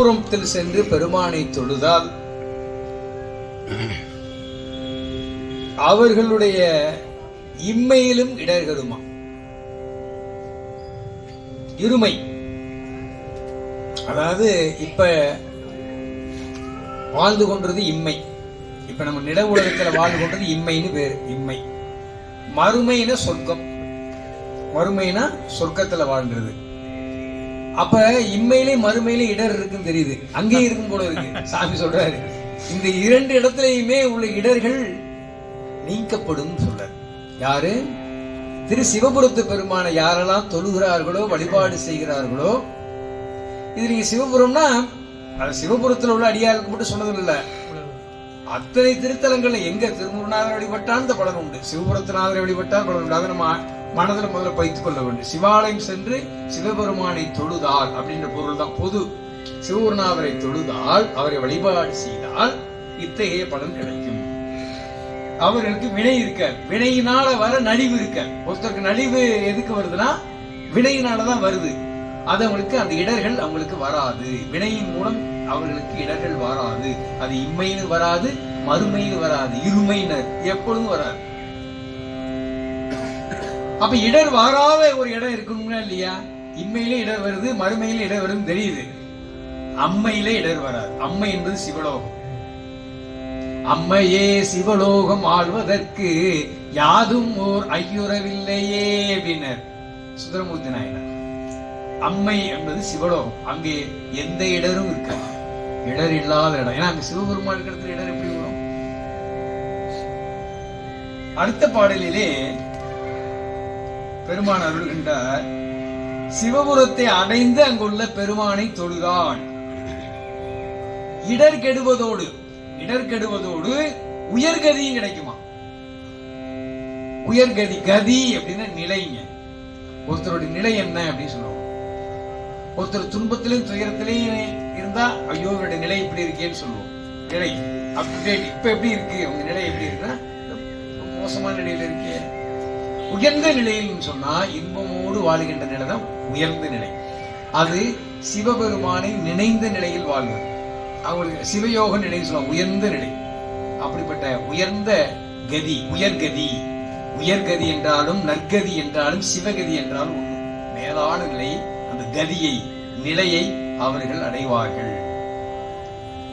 புறத்தில் சென்று பெருமானை தொழுதால் அவர்களுடைய இம்மையிலும் இடர்களுமா? இருமை. அதாவது இப்ப வாழ்ந்து கொண்டது இம்மை. இப்ப நம்ம நில உலகத்துல வாழ்ந்து கொண்டது இம்மைன்னு பேரு இம்மை. மறுமைனா சொர்க்கம். மறுமைனா சொர்க்கத்துல வாழ்றது அப்ப இம்மையிலே மறுமையிலே இடர் இருக்குன்னு தெரியுது. அங்கேயும் இருக்கும் போல இருக்கு. சாமி சொல்றாரு. இந்த இரண்டு இடத்துலயுமே உள்ள இடர்கள் நீக்கப்படும் சொல்றாரு. யாரு? திரு சிவபுரத்து பெருமான யாரெல்லாம் தொழுகிறார்களோ வழிபாடு செய்கிறார்களோ இது நீங்க சிவபுரம்னா அது சிவபுரத்துல உள்ள அடியாருக்கு மட்டும் சொன்னது இல்ல அத்தனை திருத்தலங்கள்ல எங்க திருமுருநாதர் வழிபட்டால் இந்த பலன் உண்டு. சிவபுரத்தினாதரை வழிபட்டால் பலன் உண்டு. அதை நம்ம மனதில் முதல்ல வைத்துக் கொள்ள வேண்டும். சிவாலயம் சென்று சிவபெருமானை தொழுதால் அப்படின்ற பொருள் தான் பொது. சிவகுருநாதரை தொழுதால் அவரை வழிபாடு செய்தால் இத்தகைய பலன் கிடைக்கும். அவர்களுக்கு வினை இருக்க வினையினால வர நலிவு இருக்க. ஒருத்தருக்கு நலிவு எதுக்கு வருதுன்னா வினையினாலதான் வருது. அது அவங்களுக்கு அந்த இடர்கள் அவங்களுக்கு வராது. வினையின் மூலம் அவர்களுக்கு இடர்கள் வராது. அது இம்மைன்னு வராது மறுமைன்னு வராது. இருமையினர் எப்பொழுதும் வராது. அப்ப இடர் வராத ஒரு இடம் இருக்கணும்னா இல்லையா? இம்மையிலே இடர் வருது மறுமையில இடர் வருதுன்னு தெரியுது. அம்மையிலே இடர் வராது. அம்மை என்பது சிவலோகம். அம்மையே சிவலோகம் ஆழ்வதற்கு யாதும் ஓர் ஐயுறவில்லையே அப்படின்னர் சுந்தரமூர்த்தி நாயனர். அம்மை என்பது சிவலோகம். அங்கே எந்த இடரும் இருக்காது. இடர் இல்லாத இடம். ஏன்னா அங்க சிவபெருமான் இருக்கிற இடத்துல இடர் எப்படி வரும்? அடுத்த பாடலிலே பெருமான் அருள்கின்றார் சிவபுரத்தை அடைந்து அங்குள்ள பெருமானை தொழுதான். இடர் கெடுவதோடு இடர் கெடுவதோடு உயர்கதியும் கிடைக்குமா? உயர்கதி கதி அப்படின்னா நிலைங்க. ஒருத்தருடைய நிலை என்ன அப்படின்னு சொல்லுவோம். ஒருத்தர் துன்பத்திலையும் துயரத்திலையும் இருந்தா ஐயோ இவருடைய நிலை இப்படி இருக்கேன்னு சொல்லுவோம். நிலை. அப்டேட் இப்ப எப்படி இருக்கு? அவங்க நிலை எப்படி இருக்குன்னா மோசமான நிலையில இருக்கே. உயர்ந்த நிலையில் சொன்னா இன்பமோடு வாழுகின்ற நிலை தான் உயர்ந்த நிலை. அது சிவபெருமானை நினைந்த நிலையில் வாழ்வது அவங்களுக்கு சிவயோக நிலைன்னு சொல்லுவாங்க உயர்ந்த நிலை. அப்படிப்பட்ட உயர்ந்த கதி உயர்கதி. உயர்கதி என்றாலும் நற்கதி என்றாலும் சிவகதி என்றாலும் ஒன்று மேலான நிலை அந்த கதியை நிலையை அவர்கள் அடைவார்கள்.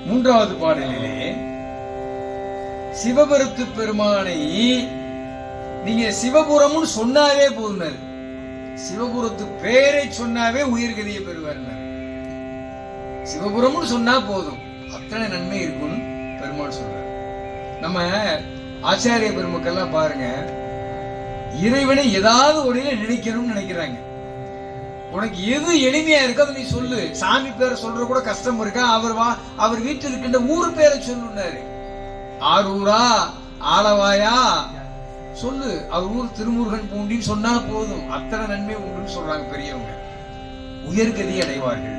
மூன்றாவது பாடலிலே சிவபெருத்து பெருமானை நீங்க சிவபுரம்னு சொன்னாவே போதுனாரு சிவபுரத்து பேரை சொன்னாவே உயிர்கதியை பெறுவார் சிவபுரம்னு சொன்னா போதும். அத்தனை நன்மை இருக்கும்னு பெருமாள் சொல்றாரு. நம்ம ஆச்சாரிய பெருமக்கள்லாம் பாருங்க. இறைவனை ஏதாவது ஒளியில நினைக்கணும்னு நினைக்கிறாங்க. உனக்கு எது எளிமையா இருக்கோ அதை நீ சொல்லு. சாமி பேரை சொல்ற கூட கஷ்டம் இருக்கா? அவர் வா அவர் வீட்டில் இருக்கின்ற ஊர் பேரை சொல்லுனாரு ஆரூரா ஆலவாயா சொல்லு அவர் ஊர் திருமுருகன் பூண்டின்னு சொன்னா போதும். அத்தனை நன்மை உண்டுன்னு சொல்றாங்க பெரியவங்க. உயர்கதி அடைவார்கள்.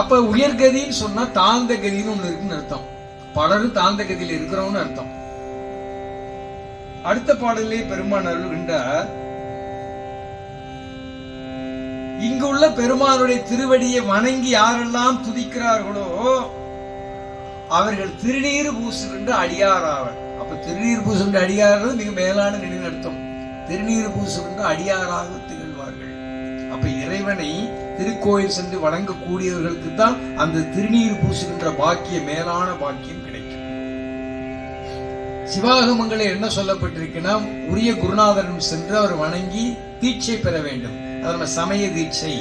அப்ப உயர்கதின்னு சொன்னா தாழ்ந்த கதின்னு ஒண்ணு இருக்குன்னு அர்த்தம். பலரும் தாழ்ந்த கதியில் இருக்கிறோம்னு அர்த்தம். அடுத்த பாடலே பெருமான் அருள்கின்றார் இங்குள்ள பெருமானுடைய திருவடியை வணங்கி யாரெல்லாம் துதிக்கிறார்களோ அவர்கள் திருநீர் பூசுகின்ற அடியாராவர் அப்ப திருநீர் பூசுகின்ற அடியார்கள் மிக மேலான நிலையில் அர்த்தம் திருநீர் பூசுகின்ற அடியாராக திகழ்வார்கள். அப்ப இறைவனை திருக்கோயில் சென்று வணங்கக்கூடியவர்களுக்கு தான் அந்த திருநீர் பூசுகின்ற பாக்கிய மேலான பாக்கியம் கிடைக்கும். சிவாகமங்களை என்ன சொல்லப்பட்டிருக்குன்னா உரிய குருநாதரிடம் சென்று அவர் வணங்கி தீட்சை பெற வேண்டும். அது நம்ம சமய தீட்சை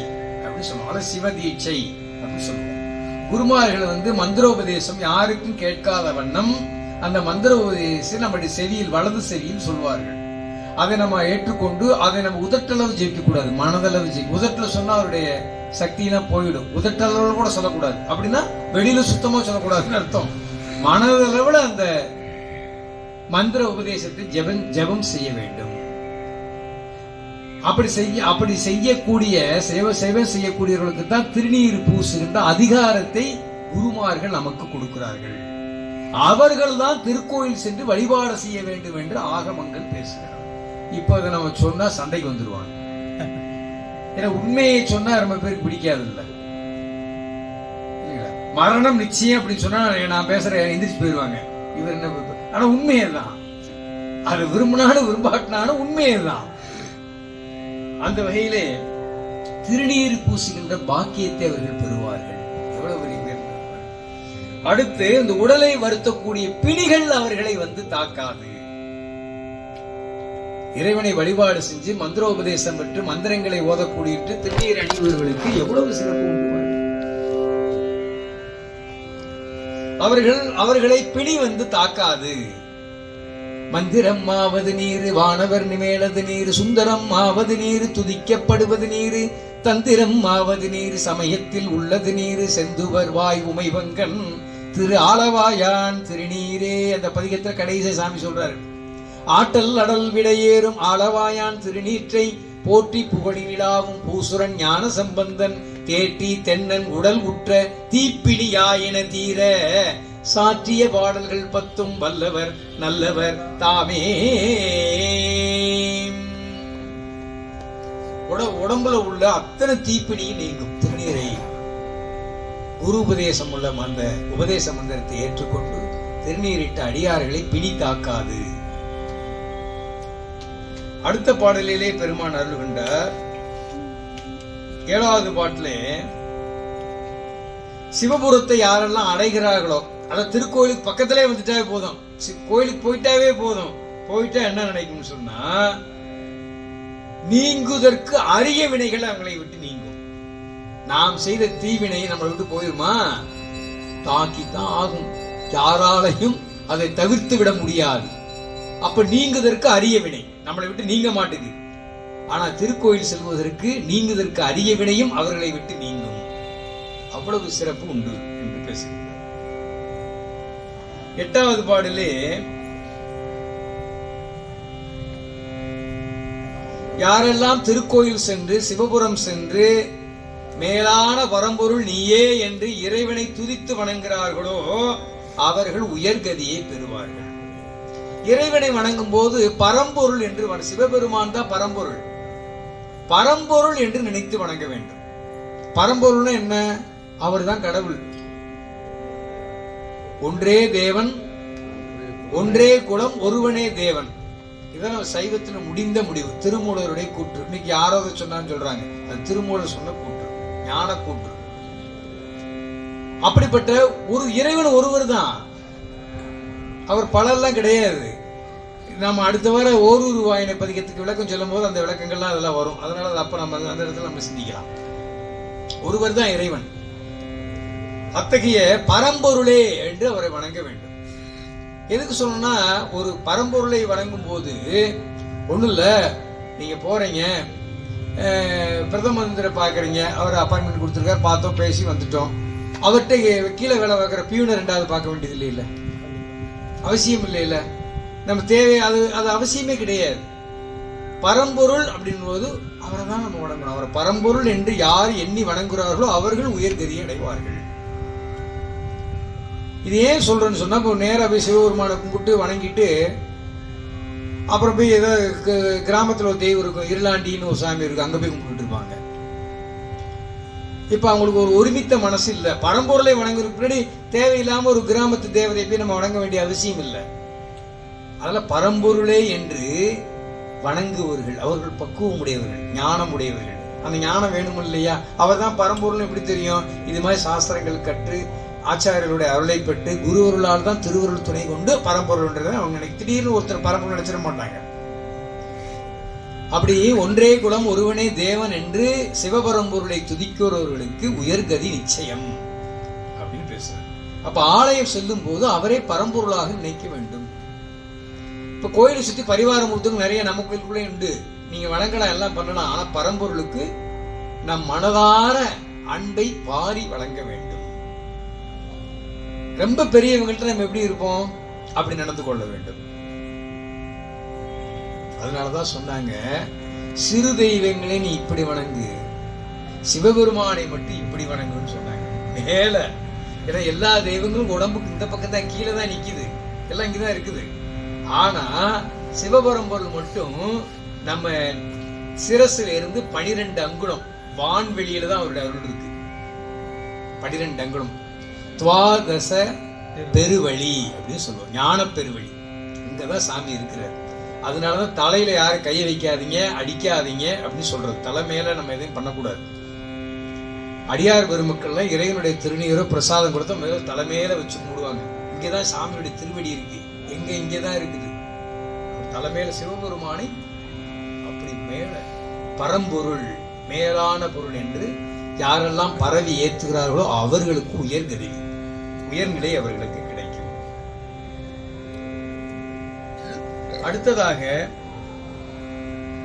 அப்படின்னு சொல்லுவோம். சிவ தீட்சை அப்படின்னு சொல்லுவோம். குருமார்கள் வந்து மந்திரோபதேசம் யாருக்கும் கேட்காத வண்ணம் அந்த மந்திர உபதேசி நம்முடைய செவியில் வலது செவியில் சொல்வார்கள். அதை நம்ம ஏற்றுக்கொண்டு அதை நம்ம உதட்டளவு ஜெயிக்க கூடாது மனதளவு ஜெயிக்க உதட்டில் சொன்னா அவருடைய சக்தியெல்லாம் போயிடும். உதட்டளவு கூட சொல்லக்கூடாது. அப்படின்னா வெளியில சுத்தமா சொல்லக்கூடாதுன்னு அர்த்தம். மனதளவுல அந்த மந்திர உபதேசத்தை ஜெபம் ஜெபம் செய்ய வேண்டும். அப்படி செய்ய அப்படி செய்யக்கூடிய சேவை சேவை செய்யக்கூடியவர்களுக்கு தான் திருநீர் பூசுகின்ற அதிகாரத்தை குருமார்கள் நமக்கு கொடுக்கிறார்கள். அவர்கள் தான் திருக்கோயில் சென்று வழிபாடு செய்ய வேண்டும் என்று ஆகமங்கள் பேசுகிறார். இப்போ அதை நம்ம சொன்னா சண்டைக்கு வந்துருவாங்க. ஏன்னா உண்மையை சொன்னா ரொம்ப பேருக்கு பிடிக்காது இல்ல மரணம் நிச்சயம் அப்படின்னு சொன்னா நான் பேசுறேன் எந்திரிச்சு போயிடுவாங்க இவர் என்ன ஆனா உண்மையே தான் அது விரும்பினாலும் விரும்பாட்டினாலும் உண்மையே தான் அந்த வகையிலே திருநீர் பூசுகின்ற பாக்கியத்தை அவர்கள் பெறுவார் அடுத்து இந்த உடலை வருத்தக்கூடிய பிணிகள் அவர்களை வந்து தாக்காது. இறைவனை வழிபாடு செஞ்சு மந்திரோபதேசம் பெற்று மந்திரங்களை ஓதக்கூடியிட்டு திருநீர் அணிவர்களுக்கு எவ்வளவு சிறப்பு உண்டு அவர்கள் அவர்களை பிணி வந்து தாக்காது. மந்திரம் ஆவது நீர் வானவர் நிமேலது நீர் சுந்தரம் ஆவது நீர் துதிக்கப்படுவது நீர் தந்திரம் ஆவது நீர் சமயத்தில் உள்ளது நீர் செந்துவர் வாய் உமைவங்கன் திரு ஆளவாயான் திருநீரே அந்த பதிகத்தில் கடைசி சாமி சொல்றாரு. ஆட்டல் அடல் விடையேறும் ஆளவாயான் திருநீற்றை போற்றி புகழினிடாவும் பூசுரன் ஞான சம்பந்தன் கேட்டி தென்னன் உடல் உற்ற தீப்பிடியாயின தீர சாற்றிய பாடல்கள் பத்தும் வல்லவர் நல்லவர் தாமே. உட- உடம்புல உள்ள அத்தனை தீப்பிடியும் நீங்கும் திருநீரை. குரு உபதேசம் உள்ள அந்த உபதேச மந்திரத்தை ஏற்றுக்கொண்டு திருநீரிட்ட அடியார்களை பிணி தாக்காது அடுத்த பாடலிலே பெருமான் அருள்கின்றார் ஏழாவது பாட்டிலே சிவபுரத்தை யாரெல்லாம் அடைகிறார்களோ அத திருக்கோயிலுக்கு பக்கத்திலே வந்துட்டாவே போதும். சி- கோயிலுக்கு போயிட்டாவே போதும். போயிட்டா என்ன நினைக்கும்னு சொன்னா நீங்குதற்கு அரிய வினைகள் அவங்களை விட்டு நீங்க நாம் செய்த தீவினை நம்மளை விட்டு போயிருமா? தாக்கித்தான் ஆகும். யாராலையும் அதை தவிர்த்து விட முடியாது. அப்ப நீங்குதற்கு அரிய வினை. நம்மளை விட்டு நீங்க மாட்டுது. ஆனா திருக்கோயில் செல்வதற்கு நீங்குதற்கு அரிய வினையும் அவர்களை விட்டு நீங்கும். அவ்வளவு சிறப்பு உண்டு என்று பேசுகிறார். எட்டாவது பாடலே யாரெல்லாம் திருக்கோயில் சென்று சிவபுரம் சென்று மேலான பரம்பொருள் நீயே என்று இறைவனை துதித்து வணங்குகிறார்களோ அவர்கள் உயர்கதியை பெறுவார்கள். இறைவனை வணங்கும் போது பரம்பொருள் என்று சிவபெருமான் தான் பரம்பொருள். பரம்பொருள் என்று நினைத்து வணங்க வேண்டும். பரம்பொருள்னா என்ன? அவர்தான் கடவுள். ஒன்றே தேவன் ஒன்றே குலம் ஒருவனே தேவன். இதான் நம்ம முடிந்த முடிவு. திருமூலருடைய கூற்று. இன்னைக்கு யாரோ சொன்னான்னு சொல்றாங்க. அது திருமூலர் சொன்ன கூற்று. ஞான கூற்று. அப்படிப்பட்ட ஒரு இறைவன் ஒருவர் தான். அவர் பலர்லாம் கிடையாது. நம்ம அடுத்த வார ஓரூர் வாயினை பதிக்கத்துக்கு விளக்கம் சொல்லும் போது அந்த விளக்கங்கள்லாம் அதெல்லாம் வரும். அதனால அது அப்ப நம்ம அந்த இடத்துல நம்ம சிந்திக்கலாம். ஒருவர் தான் இறைவன். அத்தகைய பரம்பொருளே என்று அவரை வணங்க வேண்டும். எதுக்கு சொல்லணும்னா ஒரு பரம்பொருளை வணங்கும் போது ஒண்ணும் இல்ல நீங்க போறீங்க பிரதம மந்திரி பார்க்குறீங்க. அவர் அப்பாயின்மெண்ட் கொடுத்துருக்காரு. பார்த்தோம் பேசி வந்துட்டோம். அவர்கிட்ட கீழே வேலை பார்க்குற பியூனை ரெண்டாவது பார்க்க வேண்டியது இல்லை இல்லை அவசியம் இல்லை இல்லை நம்ம தேவை அது அது அவசியமே கிடையாது. பரம்பொருள் அப்படின் போது அவரை தான் நம்ம வணங்கணும். அவரை பரம்பொருள் என்று யார் எண்ணி வணங்குகிறார்களோ அவர்கள் உயர்கதியை அடைவார்கள். இது ஏன் சொல்கிறேன்னு சொன்னால் இப்போ நேராக போய் சிவபெருமானை கும்பிட்டு வணங்கிட்டு அப்புறம் போய் ஏதோ க- கிராமத்துல ஒரு தெய்வம் இருக்கும். இருளாண்டின்னு ஒரு சாமி இருக்கும். அங்க போய் கும்பிட்டு இருப்பாங்க. இப்ப அவங்களுக்கு ஒரு ஒருமித்த மனசு இல்ல. பரம்பொருளை வணங்குறதுக்கு பின்னாடி தேவையில்லாம ஒரு கிராமத்து தேவதையை போய் நம்ம வணங்க வேண்டிய அவசியம் இல்லை. அதனால பரம்பொருளே என்று வணங்குவர்கள் அவர்கள் பக்குவம் உடையவர்கள் ஞானம் உடையவர்கள் அந்த ஞானம் வேணும் இல்லையா? அவர் தான் பரம்பொருள் எப்படி தெரியும்? இது மாதிரி சாஸ்திரங்கள் கற்று ஆச்சாரியர்களுடைய அருளை பெற்று குருவருளால் தான் திருவருள் துணை கொண்டு பரம்பொருள்ன்றதை அவங்க நினைக்க திடீர்னு ஒருத்தர் பரம்பொருள் நினைச்சிட மாட்டாங்க. அப்படி ஒன்றே குலம் ஒருவனே தேவன் என்று சிவபரம்பொருளை துதிக்கிறவர்களுக்கு உயர்கதி நிச்சயம் அப்படின்னு பேசுறேன் அப்ப ஆலயம் செல்லும் போது அவரே பரம்பொருளாக நினைக்க வேண்டும். இப்ப கோயிலை சுத்தி பரிவாரம் கொடுத்தவங்க நிறைய நம்ம கோயிலுக்குள்ளே உண்டு. நீங்க வணங்கலாம் எல்லாம் பண்ணலாம். ஆனா பரம்பொருளுக்கு நம் மனதார அன்பை வாரி வழங்க வேண்டும். ரொம்ப பெரியவங்கள்ட்ட நம்ம எப்படி இருப்போம்? அப்படி நடந்து கொள்ள வேண்டும். அதனாலதான் சொன்னாங்க சிறு தெய்வங்களை நீ இப்படி வணங்கு. சிவபெருமானை மட்டும் இப்படி வணங்குன்னு சொன்னாங்க. மேல ஏன்னா எல்லா தெய்வங்களும் உடம்புக்கு இந்த பக்கம் தான் கீழே தான் நிக்குது. எல்லாம் இங்கதான் இருக்குது. ஆனா சிவபரம்பொருள் மட்டும் நம்ம சிரசுல இருந்து பனிரெண்டு அங்குலம் வான்வெளியில தான் அவருடைய அருள் இருக்கு. பனிரெண்டு அங்குலம். துவாதச பெருவழி அப்படின்னு சொல்லுவோம். ஞான பெருவழி இங்கே தான் சாமி இருக்கிறார். அதனால தான் தலையில் யாரும் கையை வைக்காதீங்க அடிக்காதீங்க அப்படின்னு சொல்கிறது தலை மேலே நம்ம எதையும் பண்ணக்கூடாது. அடியார் பெருமக்கள்லாம் இறைவனுடைய திருநீரோ பிரசாதம் கொடுத்தா முதல்ல தலைமையில வச்சு மூடுவாங்க. இங்கே தான் சாமியுடைய திருவடி இருக்கு. எங்க தான் இருக்குது. தலைமையில சிவபெருமானை அப்படி மேல பரம்பொருள் மேலான பொருள் என்று யாரெல்லாம் பரவி ஏற்றுகிறார்களோ அவர்களுக்கு உயர்கதி உயர்நிலை அவர்களுக்கு கிடைக்கும். அடுத்ததாக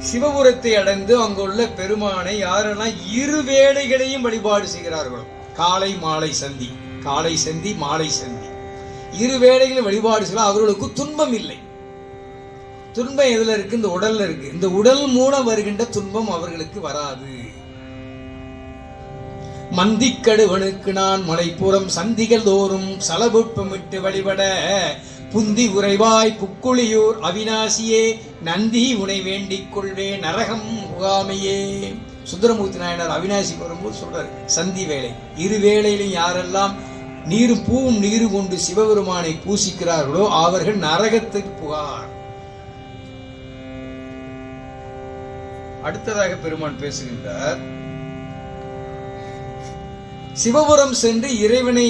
சிவபுரத்தை அடைந்து அங்குள்ள பெருமானை யாரெல்லாம் இரு வேளைகளையும் வழிபாடு செய்கிறார்களோ காலை மாலை சந்தி. காலை சந்தி மாலை சந்தி. இரு வேளைகளும் வழிபாடு செய்யலாம் அவர்களுக்கு துன்பம் இல்லை. துன்பம் எதுல இருக்கு? இந்த உடல்ல இருக்கு. இந்த உடல் மூலம் வருகின்ற துன்பம் அவர்களுக்கு வராது. மந்திக்கடுவனுக்கு நான் மலைப்புறம் சந்திகள் தோறும் சலபுட்பமிட்டு வழிபட புந்தி உறைவாய் புக்குழியூர் அவினாசியே நந்தி உனை வேண்டிக் கொள்வே நரகம் முகாமையே. சுந்தரமூர்த்தி நாயனார் அவினாசி வரும்போது சொல்றாரு சந்தி வேலை இரு வேளையிலும் யாரெல்லாம் நீர் பூவும் நீரு கொண்டு சிவபெருமானை பூசிக்கிறார்களோ அவர்கள் நரகத்துக்கு புகார். அடுத்ததாக பெருமான் பேசுகின்றார் சிவபுரம் சென்று இறைவனை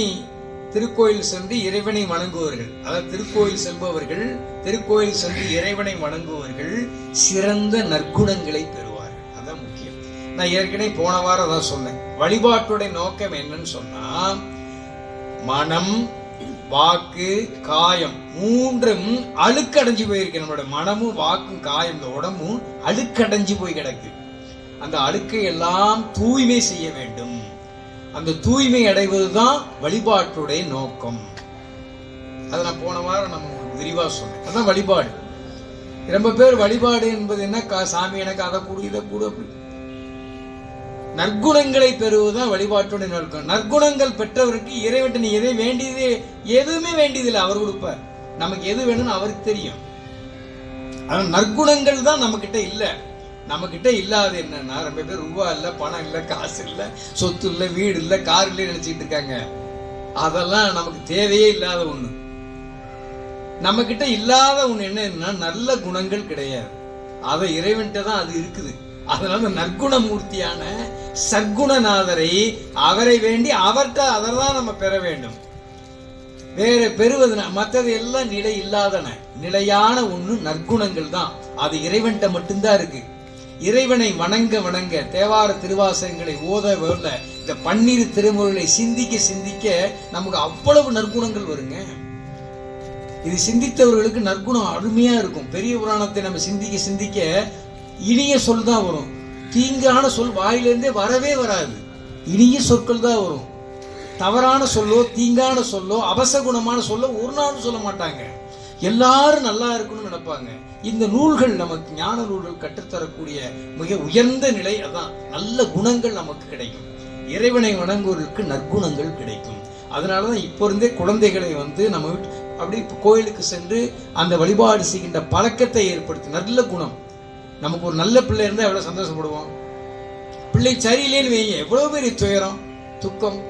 திருக்கோயில் சென்று இறைவனை வணங்குவர்கள். அதாவது திருக்கோயில் செல்பவர்கள் திருக்கோயில் சென்று இறைவனை வணங்குவர்கள். சிறந்த நற்குணங்களை பெறுவார்கள். அதான் முக்கியம். நான் ஏற்கனவே போன வாரம் தான் சொன்னேன். வழிபாட்டுடைய நோக்கம் என்னன்னு சொன்னா மனம் வாக்கு காயம் மூன்றும் அழுக்கடைஞ்சு போயிருக்கு நம்மளோட மனமும் வாக்கும் காயம் இந்த உடம்பும் அழுக்கடைஞ்சு போய் கிடக்கு. அந்த அழுக்கை எல்லாம் தூய்மை செய்ய வேண்டும். அந்த தூய்மை அடைவதுதான் வழிபாட்டுடைய நோக்கம். அதை நான் போன வாரம் நம்ம விரிவாக விரிவா சொன்னேன். வழிபாடு. ரொம்ப பேர் வழிபாடு என்பது என்ன? கா- சாமி எனக்கு அதை கூடு இதை கூடு அப்படி. நற்குணங்களை பெறுவதுதான் வழிபாட்டுடைய நோக்கம். நற்குணங்கள் பெற்றவருக்கு இறைவன் நீ எதை வேண்டியது எதுவுமே வேண்டியதில்லை அவர் கொடுப்பார். நமக்கு எது வேணும்னு அவருக்கு தெரியும். ஆனால் நற்குணங்கள் தான் நம்மக்கிட்ட இல்லை. நம்ம கிட்ட இல்லாத என்னன்னா ரொம்ப பேர் ரூபா இல்ல பணம் இல்ல காசு இல்ல சொத்து இல்ல வீடு இல்ல கார் இல்ல நினைச்சிட்டு இருக்காங்க. அதெல்லாம் நமக்கு தேவையே இல்லாத ஒண்ணு. நம்ம கிட்ட இல்லாத ஒண்ணு என்னன்னா நல்ல குணங்கள் கிடையாது. அதை இறைவன்கிட்ட தான் அது இருக்குது. அதனால அந்த நற்குணமூர்த்தியான சர்க்குணநாதரை அவரை வேண்டி அவர்கிட்ட அதெல்லாம் நம்ம பெற வேண்டும். வேற பெறுவதுனா மற்றது எல்லாம் நிலை இல்லாதன நிலையான ஒன்று நற்குணங்கள் தான். அது இறைவன்கிட்ட மட்டும்தான் இருக்கு. இறைவனை வணங்க வணங்க தேவார திருவாசகங்களை ஓத ஓத இந்த பன்னிரு திருமுறைகளை சிந்திக்க சிந்திக்க நமக்கு அவ்வளவு நற்குணங்கள் வருங்க. இது சிந்தித்தவர்களுக்கு நற்குணம் அருமையா இருக்கும். பெரிய புராணத்தை நம்ம சிந்திக்க சிந்திக்க இனிய சொல் தான் வரும். தீங்கான சொல் வாயிலிருந்தே வரவே வராது. இனிய சொற்கள் தான் வரும். தவறான சொல்லோ தீங்கான சொல்லோ அபசகுணமான சொல்லோ ஒரு நாளும் சொல்ல மாட்டாங்க. எல்லாரும் நல்லா இருக்கணும்னு நினைப்பாங்க. இந்த நூல்கள் நமக்கு ஞான நூல்கள் கற்றுத்தரக்கூடிய மிக உயர்ந்த நிலை அதான். நல்ல குணங்கள் நமக்கு கிடைக்கும். இறைவனை வணங்குவதற்கு நற்குணங்கள் கிடைக்கும். அதனாலதான் இப்போ இருந்தே குழந்தைகளை வந்து நம்ம வீட்டு அப்படி கோயிலுக்கு சென்று அந்த வழிபாடு செய்கின்ற பழக்கத்தை ஏற்படுத்தி நல்ல குணம். நமக்கு ஒரு நல்ல பிள்ளை இருந்தால் எவ்வளோ சந்தோஷப்படுவோம். பிள்ளை சரியில்லைன்னு வைங்க எவ்வளோ பெரிய துயரம் துக்கம்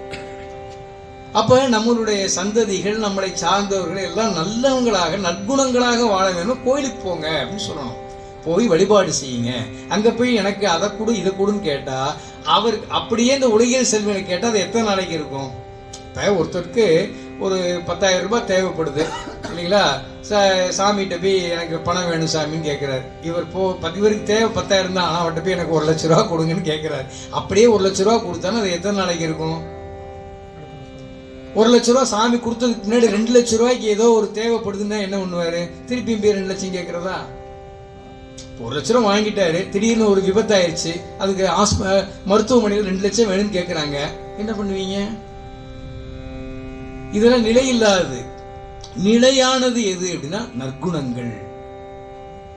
அப்போ நம்மளுடைய சந்ததிகள் நம்மளை சார்ந்தவர்கள் எல்லாம் நல்லவங்களாக நற்குணங்களாக வாழ வேணும் கோயிலுக்கு போங்க அப்படின்னு சொல்லணும். போய் வழிபாடு செய்யுங்க. அங்கே போய் எனக்கு அதை கொடு இதை கொடுன்னு கேட்டால் அவர் அப்படியே இந்த உலகியல் செல்வனை கேட்டால் அது எத்தனை நாளைக்கு இருக்கும்? இப்போ ஒருத்தருக்கு ஒரு பத்தாயிரம் ரூபாய் தேவைப்படுது. இல்லைங்களா? சா சாமிகிட்ட போய் எனக்கு பணம் வேணும் சாமின்னு கேட்குறாரு இவர் போ பத்து இவருக்கு தேவை பத்தாயிரம் தான். ஆனால் அவர்கிட்ட போய் எனக்கு ஒரு லட்ச ரூபா கொடுங்கன்னு கேட்குறாரு அப்படியே ஒரு லட்ச ரூபா கொடுத்தாலும் அது எத்தனை நாளைக்கு இருக்கும்? ஒரு லட்ச ரூபா சாமி கொடுத்ததுக்கு முன்னாடி ரெண்டு லட்ச ரூபாய்க்கு ஏதோ ஒரு தேவைப்படுதுன்னா என்ன பண்ணுவாரு? திருப்பியும் போய் ரெண்டு லட்சம் கேட்கறதா? ஒரு லட்ச ரூபா வாங்கிட்டாரு திடீர்னு ஒரு விபத்தாயிருச்சு அதுக்கு ஆஸ்ப மருத்துவமனையில் ரெண்டு லட்சம் வேணும்னு கேட்குறாங்க என்ன பண்ணுவீங்க? இதெல்லாம் நிலை இல்லாதது. நிலையானது எது அப்படின்னா நற்குணங்கள்.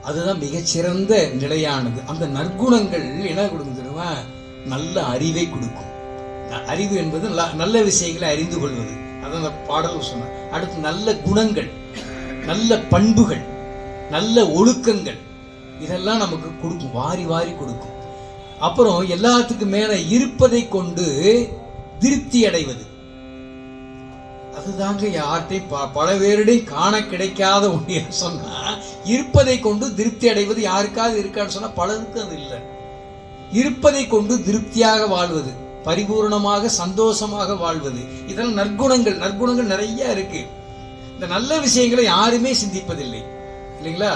அதுதான் மிகச்சிறந்த நிலையானது. அந்த நற்குணங்கள் என்ன கொடுக்கும் தெரியுமா? நல்ல அறிவை கொடுக்கும். அறிவு என்பது நல்ல- நல்ல விஷயங்களை அறிந்து கொள்வது. அதான் அந்த பாடல் சொன்னேன் அடுத்து நல்ல குணங்கள் நல்ல பண்புகள் நல்ல ஒழுக்கங்கள் இதெல்லாம் நமக்கு கொடுக்கும் வாரி வாரி கொடுக்கும். அப்புறம் எல்லாத்துக்கும் மேல இருப்பதை கொண்டு திருப்தி அடைவது. அதுதாங்க யார்கிட்டையும் ப- பல பேரிடையும் காண கிடைக்காத ஒன்று சொன்னா இருப்பதை கொண்டு திருப்தி அடைவது யாருக்காவது இருக்கான்னு சொன்னா பலருக்கு அது இல்லை. இருப்பதை கொண்டு திருப்தியாக வாழ்வது. பரிபூர்ணமாக சந்தோஷமாக வாழ்வது. இதெல்லாம் நற்குணங்கள் நற்குணங்கள் நிறைய இருக்கு. இந்த நல்ல விஷயங்களை யாருமே சிந்திப்பதில்லை. இல்லைங்களா?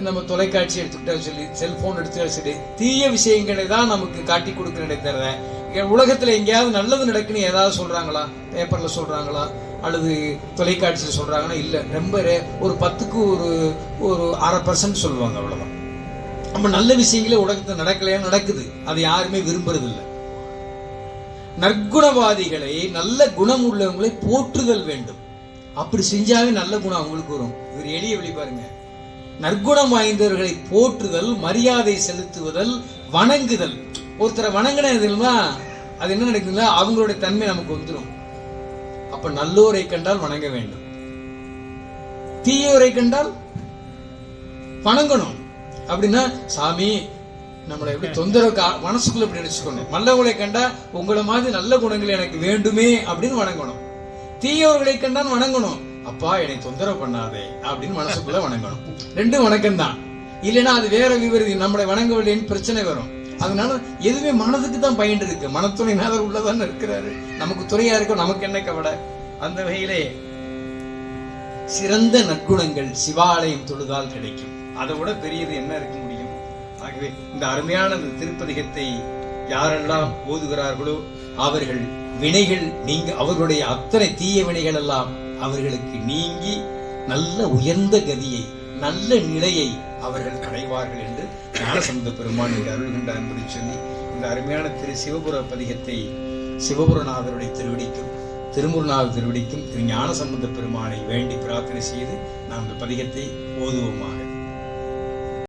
நம்ம தொலைக்காட்சி எடுத்துக்கிட்டா சொல்லி செல்போன் எடுத்துக்கிட்டா சரி தீய விஷயங்களை தான் நமக்கு காட்டி கொடுக்கிறதே தவிர உலகத்தில் உலகத்துல எங்கேயாவது நல்லது நடக்குன்னு ஏதாவது சொல்றாங்களா? பேப்பர்ல சொல்றாங்களா? அல்லது தொலைக்காட்சியில் சொல்றாங்கன்னா இல்லை. ரொம்ப ஒரு பத்துக்கு ஒரு ஒரு அரை பர்சன்ட் சொல்லுவாங்க அவ்வளோதான் நம்ம நல்ல விஷயங்களே உலகத்தில் நடக்கலையா? நடக்குது. அதை யாருமே விரும்புறதில்ல. நற்குணவாதிகளை நல்ல குணம் உள்ளவங்களை போற்றுதல் வேண்டும். அப்படி செஞ்சாவே நல்ல குணம் அவங்களுக்கு வரும். இவர் எளிய வழி பாருங்க. நற்குணம் வாய்ந்தவர்களை போற்றுதல் மரியாதை செலுத்துவதல் வணங்குதல். ஒருத்தரை வணங்கினதுனா அது என்ன நடக்குதுன்னா அவங்களுடைய தன்மை நமக்கு வந்துடும் அப்ப நல்லோரை கண்டால் வணங்க வேண்டும். தீயோரை கண்டால் வணங்கணும். அப்படின்னா சாமி நம்மளை எப்படி தொந்தரவு மனசுக்குள்ள இப்படி நினைச்சுக்கணும் நல்லவங்களை கண்டா உங்களை மாதிரி நல்ல குணங்கள் எனக்கு வேண்டுமே அப்படின்னு வணங்கணும். தீயவர்களை கண்டான் வணங்கணும். அப்பா என்னை தொந்தரவு பண்ணாதே அப்படின்னு மனசுக்குள்ள வணங்கணும். ரெண்டும் வணக்கம் தான் இல்லைன்னா அது வேற விவரிதி நம்மளை வணங்கவில்லைன்னு பிரச்சனை வரும். அதனால எதுவுமே மனதுக்கு தான் பயன் இருக்கு. மனத்துணையினாளர் உள்ளதான் இருக்கிறாரு. நமக்கு துணையா இருக்கும் நமக்கு என்ன கவலை? அந்த வகையிலே சிறந்த நற்குணங்கள் சிவாலயம் தொழுதால் கிடைக்கும். அதை விட பெரியது என்ன இருக்க முடியும்? ஆகவே இந்த அருமையான இந்த திருப்பதிகத்தை யாரெல்லாம் ஓதுகிறார்களோ அவர்கள் வினைகள் நீங்க அவர்களுடைய அத்தனை தீய வினைகள் எல்லாம் அவர்களுக்கு நீங்கி நல்ல உயர்ந்த கதியை நல்ல நிலையை அவர்கள் அடைவார்கள் என்று ஞானசம்பந்த பெருமான் என்று அருள்கின்றார் என்பதை சொல்லி இந்த அருமையான திரு சிவபுர பதிகத்தை சிவபுரநாதருடைய திருவடிக்கும் திருமுருநாத திருவடிக்கும் திரு ஞானசம்பந்த பெருமானை வேண்டி பிரார்த்தனை செய்து நாம் இந்த பதிகத்தை ஓதுவோமாக.